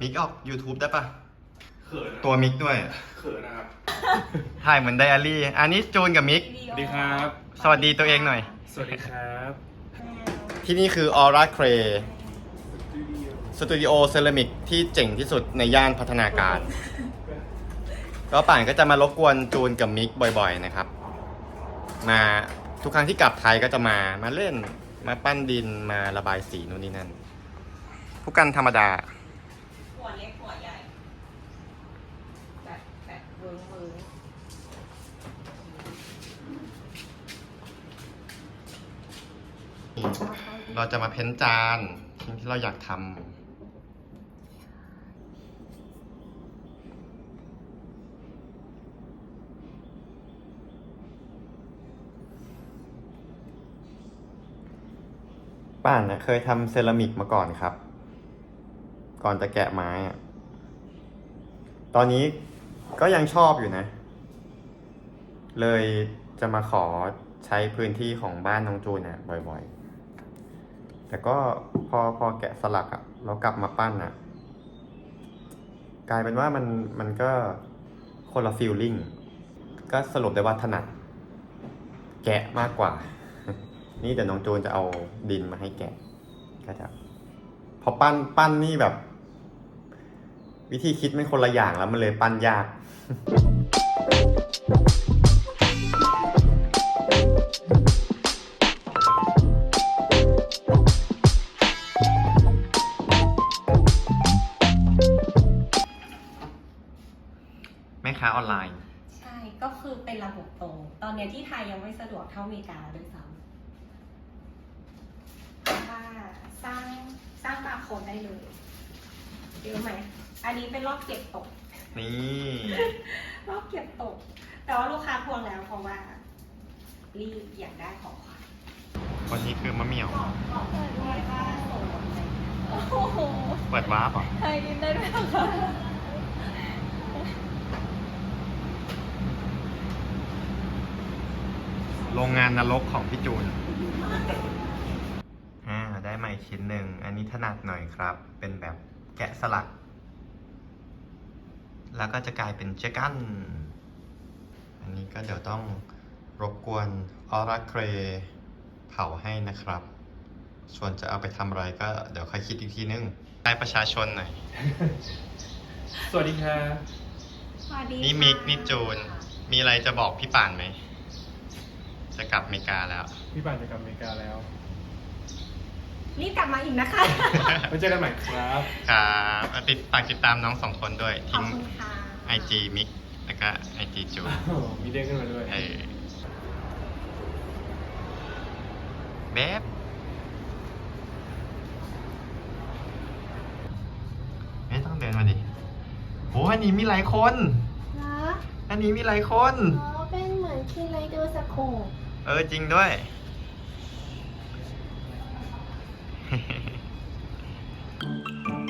มิกออก YouTube ได้ปะเขินนะตัวมิกด้วย เขินนะครับ ถ่ายเหมือนไดอารี่ อันนี้จูนกับมิก สวัสดีครับ สวัสดีตัวเองหน่อย สวัสดีครับ ที่นี่คือ Aura Clay สตูดิโอเซรามิกที่เจ๋งที่สุดในย่านพัฒนาการ ก็ป่านก็จะมารบกวนจูนกับมิกบ่อยๆนะครับ มาทุกครั้งที่กลับไทยก็จะมามาเล่นมาปั้นดินมาระบายสีนู่นนี่นั่น ผู้กันธรรมดา หัวเล็กหัวใหญ่แบบแบบเวิร์งเวิร์งเราจะมาเพ้นจานสิ่งที่เราอยากทำป้านนะเคยทำเซรามิกมาก่อนครับ ก่อนจะแกะไม้อะตอนนี้ก็ยังชอบอยู่นะ เลยจะมาขอใช้พื้นที่ของบ้านน้องจูนเนี่ยบ่อยๆ แต่ก็พอพอแกะสลักอะเรากลับมาปั้นอะกลายเป็นว่ามันมันก็คนละฟีลลิ่ง ก็สรุปได้ว่าถนัด แกะมากกว่า นี่เดี๋ยวน้องจูนจะเอาดินมาให้แกะก็จะพอปั้นปั้นนี่แบบ วิธีคิดมันคนละอย่างแล้วมันเลยปั้นยากแม่ค้าออนไลน์ ใช่ก็คือเป็นระบบตรง ตอนเนี้ยที่ไทยยังไม่สะดวกเท่าอเมริกาด้วยซ้ำว่าสร้างสร้างบาร์โค้ดได้เลย เยอะไหม อันนี้เป็นรอบเก็บตก นี่ รอบเก็บตก แต่ว่าลูกค้าทวงแล้วเพราะว่า รีบอยากได้ของขวัญคนนี้คือมะเหมี่ยว บอกเปิดเลยว่าส่งอะไรโอ้โหเปิดวาร์ปเหรอไทยกินได้ด้วยเหรอคะโรงงานนรกของพี่จูน อ่า ได้มาอีกชิ้นหนึ่ง อันนี้ถนัดหน่อยครับ เป็นแบบ แกะสลัก แล้วก็จะกลายเป็นเจกันอันนี้ก็เดี๋ยวต้องรบกวนออร่าเครเผาให้นะครับ ส่วนจะเอาไปทำอะไรก็เดี๋ยวค่อยคิดอีกทีนึงได้ประชาชนหน่อย สวัสดีครับสวัสดีนี่ค่ะมิก นี่จูน มีอะไรจะบอกพี่ป่านไหม จะกลับอเมริกาแล้ว พี่ปานจะกลับอเมริกาแล้ว รีบกลับมาอีกนะคะ ไว้เจอกันใหม่ครับ ครับอะติดฝากติดตามน้องสองคนด้วย ขอบทิ้งคุณค่ะไอจีมิกแล้วก็ไอจีจูนโอ้โหมีเด้งขึ้นมาด้วย เออแบบไม่ต้องเดินมาดิโอ้อันนี้มีหลายคนเหรออันนี้มีหลายคนอ๋อเป็นเหมือนคิไรดูสโคปเออจริงด้วย Thank you.